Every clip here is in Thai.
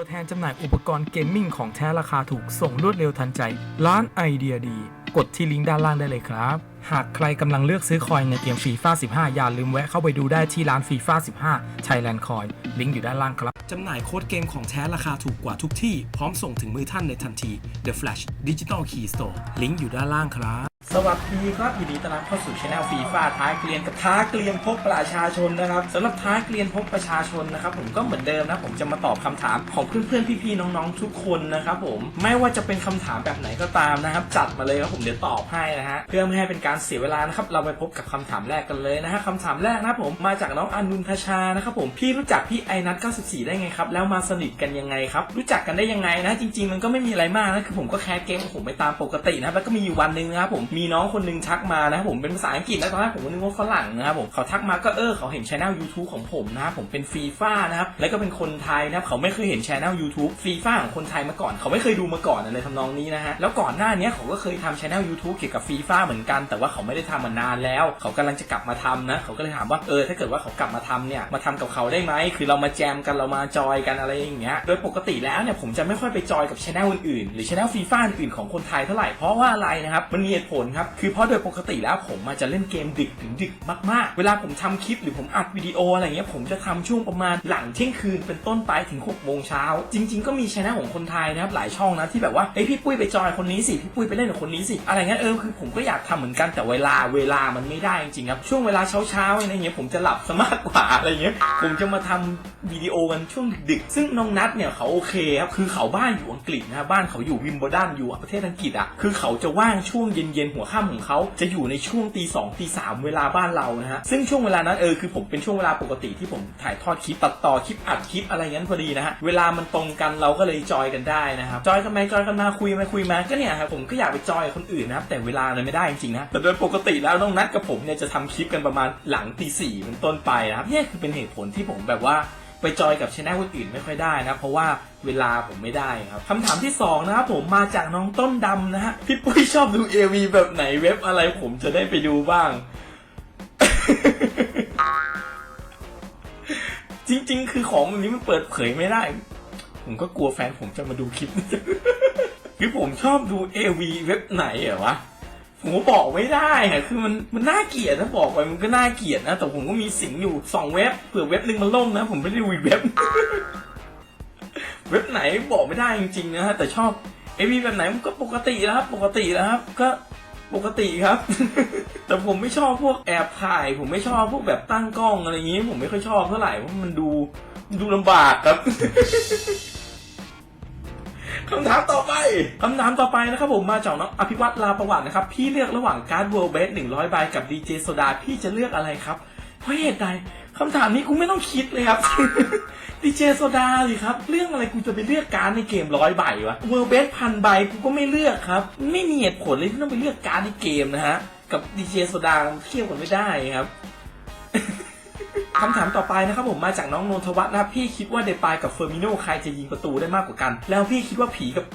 ตัวแทนจำหน่ายอุปกรณ์เกมมิ่งของแท้ราคาถูกส่งรวดเร็วทันใจ ร้านไอเดียดี กดที่ลิงก์ด้านล่างได้เลยครับ หากใครกำลังเลือกซื้อคอยในเกมฟีฟ่า15 อย่าลืมแวะเข้าไปดูได้ที่ร้านฟีฟ่า15 Thailand Coin ลิงก์อยู่ด้านล่างครับ จำหน่ายโค้ดเกมของแท้ราคาถูกกว่าทุกที่ พร้อมส่งถึงมือท่านในทันที The Flash Digital Key Store ลิงก์อยู่ด้านล่างครับ สวัสดีครับยินดีต้อนรับเข้าสู่ช anel ฟีฟ่าท้ายเกลียนกับท้าเกลียนพบประชาชนนะครับสำหรับท้ายเกลียนพบประชาชนนะครับผมก็เหมือนเดิมนะผมจะมาตอบคำถามของเพื่อนๆพี่ๆน้องๆทุกคนนะครับผมไม่ว่าจะเป็นคำถามแบบไหนก็ตามนะครับ จัดมาเลยครับผมเดี๋ยวตอบให้นะฮะเพื่อไม่ให้เป็นการเสียเวลานะครับเราไปพบกับคำถามแรกกันเลยนะฮะคำถามแรกนะผมมาจากน้องอนุนทชานะครับผมพี่รู้จักพี่ไอนัท94 ได้ไงครับแล้วมาสนิทกันยังไงครับรู้จักกันได้ยังไงนะจริง ๆ มันก็ไม่มีอะไรมากนะคือผมก็แคสเกมของผมไปตามปกตินะแล้วก็มีอยู่วันหนึ่งนะครับผมมีน้องคนหนึงทักมานะครับผมเป็นภาษาอังกฤษนะตอนแรกผมก็นึกว่าฝรั่งนะครับผมเขาทักมาก็เออเขาเห็นช anel YouTube ของผมนะครับผมเป็นฟีฟ่านะครับแล้วก็เป็นคนไทยนะครับเขาไม่เคยเห็นช anel YouTube ฟีฟ่าของคนไทยมาก่อน เขาไม่เคยดูมาก่อนอะไรทำนองนี้นะฮะแล้วก่อนหน้านี้เขาก็เคยทำช anel YouTube เกี่ยวกับฟีฟ่าเหมือนกัน แต่ว่าเขาไม่ได้ทำมานานแล้ว เขากำลังจะกลับมาทำนะเขาก็เลยถามว่าเออถ้าเกิดว่าเขากลับมาทำเนี่ยมาทำกับเขาได้ไหมคือเรามาแจมกันเรามาจอยกันอะไรอย่างเงี้ยโดยปกติแล้วเนี่ยผมจะไม่ค่อยไปจอยกับช anel อื่นๆหรือช anel ฟีฟ่าอื่นๆของคนไทยเท่าไหร่เพราะว่าอะไรนะครับมันมีเหตุผลครับ คือเพราะโดยปกติแล้วผมมาจะเล่นเกมดึกถึงดึกมากๆ เวลาผมทำคลิปหรือผมอัดวิดีโออะไรเงี้ยผมจะทำช่วงประมาณหลังเที่ยงคืนเป็นต้นไปถึง6โมงเช้าจริง ๆ ก็มีช anel ของคนไทยนะครับหลายช่องนะที่แบบว่าเฮ้พี่ปุ้ยไปจอยคนนี้สิพี่ปุ้ยไปเล่นกับคนนี้สิอะไรเงี้ยเออคือผมก็อยากทำเหมือนกันแต่เวลาเวลามันไม่ได้จริงๆครับช่วงเวลาเช้าๆอะไรเงี้ยผมจะหลับซะมากกว่าอะไรเงี้ยผมจะมาทำวิดีโอกันช่วงดึกๆซึ่งน้องนัทเนี่ยเขาโอเคครับคือเขาบ้านอยู่อังกฤษนะบ้านเขาอยู่วิมเบิลดันอยู่ประเทศอังกฤษอะคือเขาจะว่างช่วงเย็นหัวค่ำของเขาจะอยู่ในช่วงตีสองตีสามเวลาบ้านเรานะฮะซึ่งช่วงเวลานั้นเออคือผมเป็นช่วงเวลาปกติที่ผมถ่ายทอดคลิปตัดต่อคลิปอัดคลิปอะไรงั้นพอดีนะฮะเวลามันตรงกันเราก็เลยจอยกันได้นะครับจอยกันไหมจอยกันมาคุยมาคุยมาก็เนี่ยครับผมก็อยากไปจอยกับคนอื่นนะครับแต่เวลามันไม่ได้จริงๆนะแต่โดยปกติแล้วน้องนัดกับผมเนี่ยจะทำคลิปกันประมาณหลังตีสี่เป็นต้นไปนะครับเนี่ยคือเป็นเหตุผลที่ผมแบบว่า ไปจอยกับช anel คนอื่นไม่ค่อยได้นะเพราะว่าเวลาผมไม่ได้ครับคำถามที่สองนะครับผมมาจากน้องต้นดำนะฮะพี่ปุ้ยชอบดู AV แบบไหนเว็บอะไรผมจะได้ไปดูบ้าง จริง ๆ คือของแบบนี้มันเปิดเผยไม่ได้ ผมก็กลัวแฟนผมจะมาดูคลิป คือผมชอบดู AV เว็บไหนเหรอวะ ผมก็บอกไม่ได้อะคือมันมันน่าเกลียดถ้าบอกไปมันก็น่าเกลียดนะ แต่ผมก็มีสิงอยู่สองเว็บเผื่อเว็บหนึ่งมันล่มนะ ผมไม่ได้ดูอีเว็บ เว็บไหนบอกไม่ได้จริงๆนะฮะแต่ชอบเอวีแบบไหนมันก็ปกติแล้วครับ ปกติแล้วครับ ก็ปกติครับ แต่ผมไม่ชอบพวกแอบถ่าย ผมไม่ชอบพวกแบบตั้งกล้องอะไรอย่างงี้ ผมไม่ค่อยชอบเท่าไหร่เพราะมันดูมันดูลำบากครับ คำถามต่อไปคำถามต่อไปนะครับผมมาจากน้องอภิวัตรลาประวัตินะครับ พี่เลือกระหว่างการ์ดเวิลด์เบสหนึ่งร้อยใบกับดีเจโซดาพี่จะเลือกอะไรครับเพราะเหตุใดคำถามนี้กูไม่ต้องคิดเลยครับ ดีเจโซดาสิครับ เรื่องอะไรกูจะไปเลือกการในเกมร้อยใบวะเวิลด์เบสพันใบกูก็ไม่เลือกครับ ไม่มีเหตุผลเลยที่ต้องไปเลือกการในเกมนะฮะ กับดีเจโซดาเทียบกันไม่ได้ครับ คำถามต่อไปนะครับผมมาจากน้องนนทวัฒน์นะครับพี่คิดว่าเดปายกับเฟอร์มิโนใครจะยิงประตูได้มากกว่ากัน แล้วพี่คิดว่าผีกับ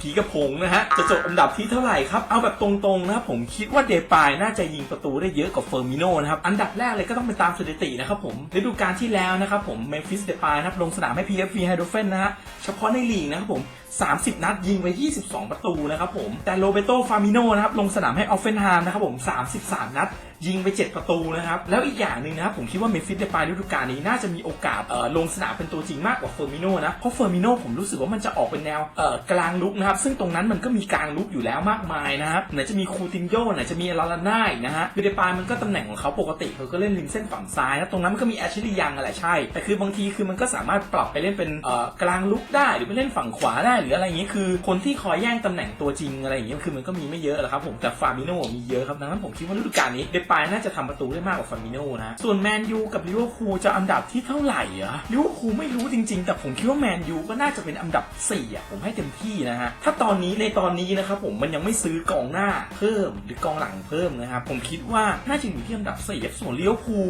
ผีกับผงนะฮะจะจบอันดับที่เท่าไหร่ครับเอาแบบตรงๆนะครับผมคิดว่าเดปายน่าจะยิงประตูได้เยอะกว่าเฟอร์มิโนนะครับอันดับแรกเลยก็ต้องไปตามสถิตินะครับผมฤดูกาลที่แล้วนะครับผมเมฟิสเดปายนะครับลงสนามให้ PFV ไฮโดรเฟนนะฮะเฉพาะในลีกนะครับผม 30 นัดยิงไป 22 ประตูนะครับผม แต่โรเบโตฟามิโนนะครับลงสนามให้ออฟเฟนฮามนะครับผม 33 นัดยิงไป 7 ประตูนะครับ แล้วอีกอย่างหนึ่งนะครับผมคิดว่าเมฟิสในปายฤดูกาลนี้น่าจะมีโอกาสเอ่อลงสนามเป็นตัวจริงมากกว่าเฟอร์มิโนนะเพราะเฟอร์มิโนผมรู้สึกว่ามันจะออกเป็นแนวเอ่อกลางลุกนะครับ ซึ่งตรงนั้นมันก็มีกลางลุกอยู่แล้วมากมายนะครับไหนจะมีคูตินโยไหนจะมีลาลาน่าอีกนะฮะคือในปายมันก็ตำแหน่งของเขาปกติเขาก็เล่นริมเส้นฝั่งซ้ายนะตรงนั้นมันก็มีแอชลียังอะไรใช่แต่คือบางทีคือมันก็สามารถปรับไปเล่นเป็นเอ่อกลางลุกได้หรือไปเล่นฝั่งขวาได้หรืออะไรอย่างนี้คือคนที่คอยแย่งตำแหน่งตัวจริงอะไรอย่างเงี้ยคือมันก็มีไม่เยอะแหละครับผมแต่ฟาบิโนมีเยอะครับดังนั้นผมคิดว่าฤดูกาลนี้เดปายน่าจะทำประตูได้มากกว่าฟาบิโนนะส่วนแมนยูกับลิเวอร์พูลจะอันดับที่เท่าไหร่อะลิเวอร์พูลไม่รู้จริงๆ แต่ผมคิดว่าแมนยูก็น่าจะเป็นอันดับ4อะผมให้เต็มที่นะฮะถ้าตอนนี้ในตอนนี้นะครับผมมันยังไม่ซื้อกองหน้าเพิ่มหรือกองหลังเพิ่มนะครับผมคิดว่าน่าจะอยู่ที่อันดับ4ส่วนลิเวอร์พูล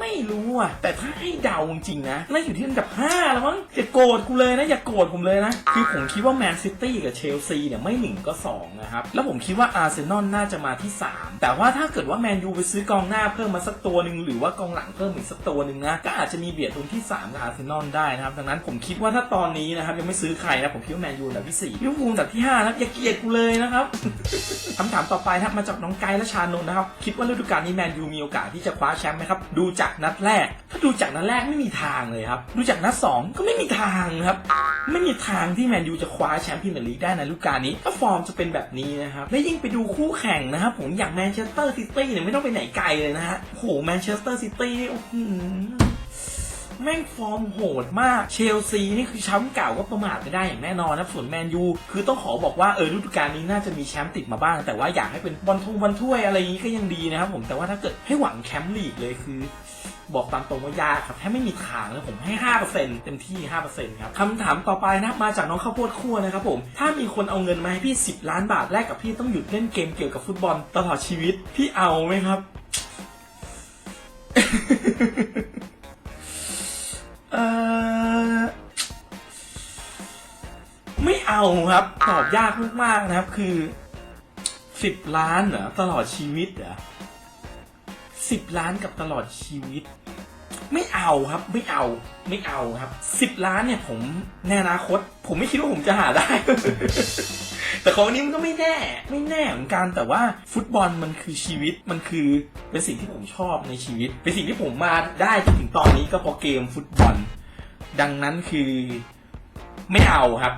ไม่รู้อะ แต่ถ้าให้เดาจริงๆนะน่าอยู่ที่อันดับ5แล้วมั้งอย่าโกรธกูเลยนะ อย่าโกรธผมเลยนะ คือผมคิดว่าแมนซิตี้กับเชลซีเนี่ยไม่หนึ่งก็2นะครับ แล้วผมคิดว่าอาร์เซนอลน่าจะมาที่ 3 แต่ว่าถ้าเกิดว่าแมนยูไปซื้อกองหน้าเพิ่มมาสักตัวหนึ่งหรือว่ากองหลังเพิ่มอีกสักตัวหนึ่งนะก็อาจจะมีเบียดตรงที่ 3 กับอาร์เซนอลได้นะครับดังนั้นผมคิดว่าถ้าตอนนี้นะครับยังไม่ซื้อใครนะผมคิดว่าแมนยูอันดับที่4ลิเวอร์พูลอันดับที่5นะครับอย่าเกลียดกูเลยนะครับคำถามต่อไปนะครับมาจากน้องไกด์และชานนท์นะครับคิดว่าฤดูกาลนี้แมนยูมีโอกาสที่จะคว้าแชมป์ไหมครับดูจากนัดแรก ถ้าดูจากนัดแรกไม่มีทางเลยครับ ดูจากนัดสองก็ไม่มีทางครับ ไม่มีทางที่แมนยูจะคว้าแชมป์พรีเมียร์ลีกได้ในฤดูกาลนี้ ถ้าฟอร์มจะเป็นแบบนี้นะครับ และยิ่งไปดูคู่แข่งนะครับ ผมอย่างแมนเชสเตอร์ซิตี้เนี่ยไม่ต้องไปไหนไกลเลยนะฮะโอ้โหแมนเชสเตอร์ซิตี้โอ้โห แม่งฟอร์มโหดมาก เชลซีนี่คือแชมป์เก่าก็ประมาทไม่ได้อย่างแน่นอนนะส่วนแมนยูคือต้องขอบอกว่าเออฤดูกาลนี้น่าจะมีแชมป์ติดมาบ้าง แต่ว่าอยากให้เป็นบอลทงบอลถ้วยอะไรอย่างนี้ก็ยังดีนะครับผมแต่ว่าถ้าเกิดให้หวังแชมป์ลีกเลยคือบอกตามตรงว่ายากครับแทบไม่มีทางนะผมให้ 5%เต็มที่ 5%ครับคำถามต่อไปนะมาจากน้องข้าวโพดคั่วนะครับผม ถ้ามีคนเอาเงินมาให้พี่ 10 ล้านบาทแลกกับพี่ต้องหยุดเล่นเกมเกี่ยวกับฟุตบอลตลอดชีวิต พี่เอาไหมครับ เออไม่เอาครับตอบยากมากๆนะครับ คือสิบล้านเหรอตลอดชีวิตเหรอสิบล้านกับตลอดชีวิต ไม่เอาครับ ไม่เอา ไม่เอาครับสิบล้านเนี่ยผมในอนาคต ผมไม่คิดว่าผมจะหาได้ แต่ของนี้มันก็ไม่แน่ ไม่แน่เหมือนกันแต่ว่าฟุตบอลมันคือชีวิตมันคือเป็นสิ่งที่ผมชอบในชีวิต เป็นสิ่งที่ผมมาได้จนถึงตอนนี้ก็เพราะเกมฟุตบอล ดังนั้นคือไม่เอาครับ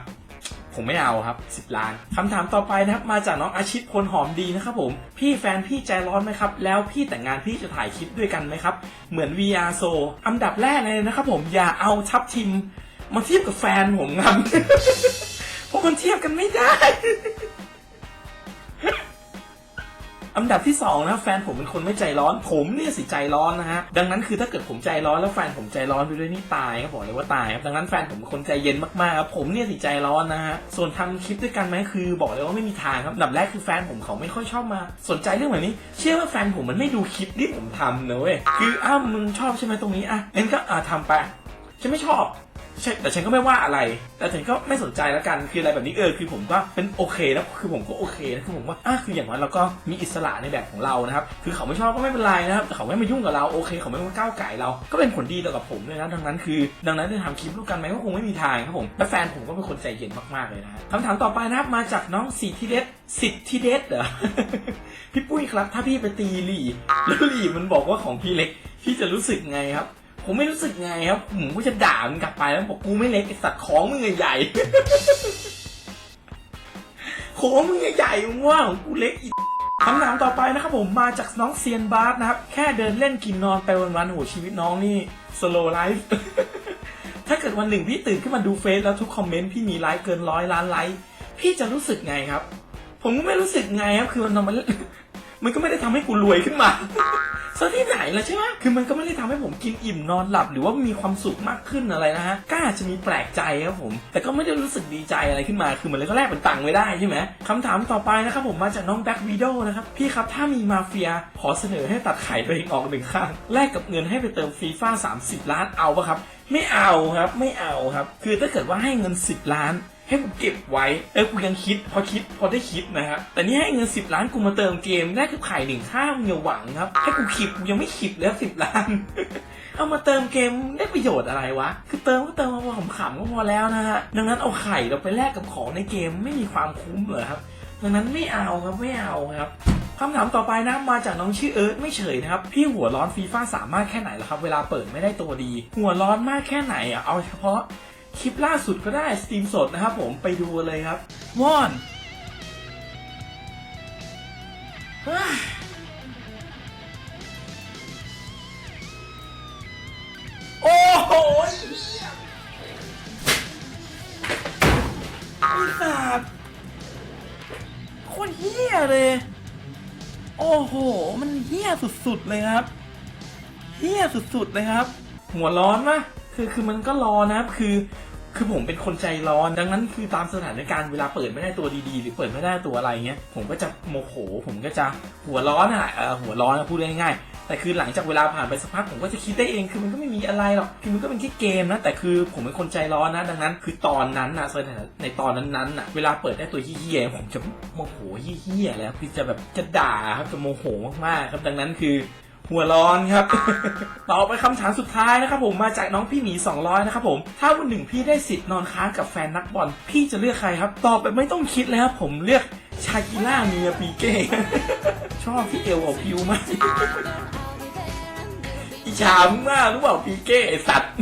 ผมไม่เอาครับสิบล้านคำถามต่อไปนะครับ มาจากน้องอาชิตพลหอมดีนะครับผมพี่แฟนพี่ใจร้อนไหมครับ แล้วพี่แต่งงานพี่จะถ่ายคลิปด้วยกันไหมครับ เหมือน VR So อันดับแรกเลยนะครับ ผมอย่าเอาทับทิมมาเทียบกับแฟนผมครับ เพราะมันเทียบกันไม่ได้ อันดับที่สองนะแฟนผมเป็นคนไม่ใจร้อน ผมเนี่ยสิใจร้อนนะฮะ ดังนั้นคือถ้าเกิดผมใจร้อนแล้วแฟนผมใจร้อนไปด้วยนี่ตายครับบอกเลยว่าตายครับดังนั้นแฟนผมเป็นคนใจเย็นมากๆครับผมเนี่ยสิใจร้อนนะฮะส่วนทำคลิปด้วยกันไหมคือ บอกเลยว่าไม่มีทางครับอันดับแรกคือแฟนผมเขาไม่ค่อยชอบมา สนใจเรื่องแบบนี้ เชื่อว่าแฟนผมมันไม่ดูคลิปที่ผมทำนะเว้ยคืออ้าวมึงชอบใช่ไหมตรงนี้อะงั้นก็อะทำไปฉันไม่ชอบ แต่ฉันก็ไม่ว่าอะไร แต่ฉันก็ไม่สนใจแล้วกันคืออะไรแบบนี้เออคือผมก็เป็นโอเคนะคือผมก็โอเคนะคือผมว่าอะคืออย่างน้อยเราก็มีอิสระในแบบของเรานะครับคือเขาไม่ชอบก็ไม่เป็นไรนะครับแต่เขาไม่มายุ่งกับเราโอเค เขาไม่มาก้าวไก่เรา ก็เป็นผลดีต่อกับผมด้วยนะดังนั้นคือ ดังนั้นจะทำคลิปร่วมกันไหมก็คงไม่มีทางครับผมและแฟนผมก็เป็นคนใจเย็นมากๆเลยนะฮะคำถามต่อไปนะครับมาจากน้องสิทธิเดชสิทธิเดชเหรอพี่ปุ้ยครับ ถ้าพี่ไปตีหลี่แล้วหลี่มันบอกว่าของพี่เล็กพี่จะรู้สึกไงครับ ผมไม่รู้สึกไงครับผมก็จะด่ามันกลับไปแล้วบอกกูไม่เล็กไอสัตว์ของมึงใหญ่ของมึงใหญ่มึงว่าของกูเล็กอีคำถามต่อไปนะครับผมมาจากน้องเซียนบาร์สนะครับ แค่เดินเล่นกินนอนไปวันๆโหชีวิตน้องนี่สโลไลฟ์ถ้าเกิดวันหนึ่งพี่ตื่นขึ้นมาดูเฟซแล้วทุกคอมเมนต์พี่มีไลค์เกินร้อยล้านไลค์พี่จะรู้สึกไงครับ ผมก็ไม่รู้สึกไงครับคือมันทำมัน มันก็ไม่ได้ทำให้กูรวยขึ้นมาซะที่ไหนล่ะใช่ไหมคือมันก็ไม่ได้ทำให้ผมกินอิ่มนอนหลับ หรือว่ามีความสุขมากขึ้นอะไรนะฮะก็อาจจะมีแปลกใจครับผม แต่ก็ไม่ได้รู้สึกดีใจอะไรขึ้นมา คือมันเลยก็แลกเป็นตังค์ไม่ได้ใช่ไหมคำถามต่อไปนะครับผมมาจากน้องแบ็กวีโดนะครับ พี่ครับถ้ามีมาเฟียขอเสนอให้ตัดไข่ตัวเองออกหนึ่งข้างแลกกับเงินให้ไปเติมฟีฟ่า30ล้านเอาปะครับ ไม่เอาครับ ไม่เอาครับ คือถ้าเกิดว่าให้เงิน10ล้าน ให้กูเก็บไว้ เออกูยังคิด พอคิดพอได้คิดนะครับแต่นี่ให้เงินสิบล้านกูมาเติมเกมได้คือไข่หนึ่งข้าวอย่าหวังครับให้กูคิดกูยังไม่คิดแล้วสิบล้าน เอามาเติมเกมได้ประโยชน์อะไรวะ คือเติมก็เติมมาพอขำๆก็พอแล้วนะฮะดังนั้นเอาไข่เราไปแลกกับของในเกมไม่มีความคุ้มเหรอครับดังนั้นไม่เอาครับไม่เอาครับคำถามต่อไปนะมาจากน้องชื่อเอิร์ธไม่เฉยนะครับ พี่หัวร้อนฟีฟ่าสามารถแค่ไหนล่ะครับ เวลาเปิดไม่ได้ตัวดี หัวร้อนมากแค่ไหนอะเอาเฉพาะ คลิปล่าสุดก็ได้สตรีมสดนะครับผมไปดูเลยครับวอนโอ้โหเฮียไอ้สัตว์โคตรเฮี้ยเลย โอ้โห มันเฮี้ยสุดๆเลยครับเฮี้ยสุดๆเลยครับ หัวร้อนมะคือคือมันก็รอนะครับคือ คือผมเป็นคนใจร้อน ดังนั้นคือตามสถานการณ์เวลาเปิดไม่ได้ตัวดีๆ หรือเปิดไม่ได้ตัวอะไรเงี้ยผมก็จะโมโห ผมก็จะหัวร้อนอะเออหัวร้อนนะพูดง่ายๆแต่คือหลังจากเวลาผ่านไปสักพักผมก็จะคิดได้เองคือมันก็ไม่มีอะไรหรอกคือมันก็เป็นแค่เกมนะแต่คือผมเป็นคนใจร้อนนะ ดังนั้น คือตอนนั้นนะสถานในตอนนั้นๆน่ะเวลาเปิดได้ตัวเฮี้ยผมจะโมโหเฮี้ยแล้วคือจะแบบจะด่าครับจะโมโหมากๆครับดังนั้นคือ หัวร้อนครับ ต่อไปคำถามสุดท้ายนะครับผมมาจากน้องพี่หมี200นะครับผมถ้าวันหนึ่งพี่ได้สิทธิ์นอนค้างกับแฟนนักบอลพี่จะเลือกใครครับ ตอบแบบไม่ต้องคิดเลยครับผมเลือกชากิล่าเมียปีเก้ชอบที่เอวออกพิวมากอิจฉามมากรู้เปล่าปีเก้ไอสัตว์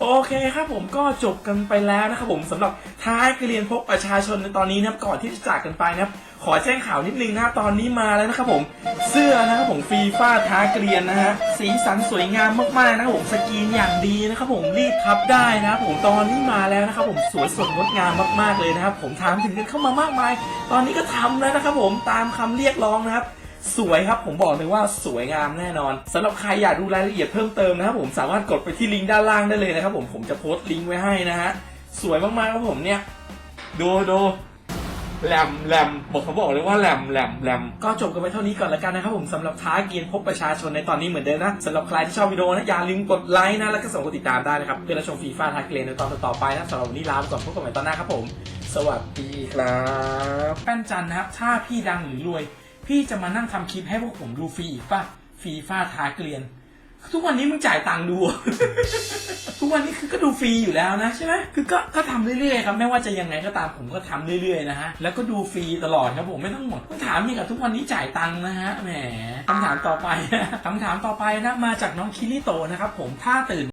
โอเคครับผมก็จบกันไปแล้วนะครับผมสำหรับท้ายการเรียนพบประชาชนในตอนนี้นะครับก่อนที่จะจากกันไปนะครับ ขอแจ้งข่าวนิดนึงนะครับตอนนี้มาแล้วนะครับผมเสื้อนะครับผมฟีฟ้าท้าเกรียนนะฮะสีสันสวยงามมากๆนะครับผมสกรีนอย่างดีนะครับผมรีบทับได้นะครับผมตอนนี้มาแล้วนะครับผมสวยสดงดงามมากๆเลยนะครับผมถามถึงกันเข้ามามากมาย ตอนนี้ก็ทำแล้วนะครับผมตามคำเรียกร้องนะครับสวยครับผมบอกเลยว่าสวยงามแน่นอนสำหรับใครอยากดูรายละเอียดเพิ่มเติมนะครับผมสามารถกดไปที่ลิงก์ด้านล่างได้เลยนะครับผมผมจะโพสต์ลิงก์ไว้ให้นะฮะสวยมากๆครับผมเนี่ยดูดู แหลมแหลมบอกเขาบอกเลยว่าแหลมแหลมแหลม ก็จบกันไปเท่านี้ก่อนแล้วกันนะครับผมสำหรับท้าเกียนพบประชาชนในตอนนี้เหมือนเดิมนะสำหรับใครที่ชอบวิดีโอนะอย่าลืมกดไลค์นะแล้วก็ส่งกดติดตามได้นะครับเพื่อรับชมฟีฟ่าทักเกรนในตอนต่อๆไปนะสำหรับวันนี้ลาไปก่อนพบกันใหม่ตอนหน้าครับผม สวัสดีครับแป้นจันนะครับถ้าพี่ดังหรือรวย พี่จะมานั่งทำคลิปให้พวกผมดูฟรีอีกป่ะฟรีฟ้าท้าเกลียน ทุกวันนี้มึงจ่ายตังค์ดู ทุกวันนี้คือก็ดูฟรีอยู่แล้วนะใช่ไหมคือก็ก็ทำเรื่อยๆครับไม่ว่าจะยังไงก็ตามผมก็ทำเรื่อยๆนะฮะแล้วก็ดูฟรีตลอดครับผมไม่ต้องหมดคำถามนี่กับทุกวันนี้จ่ายตังค์นะฮะแหมคำถามต่อไป คำถามต่อไปนะมาจากน้องคิริโตนะครับผมถ้าตื่น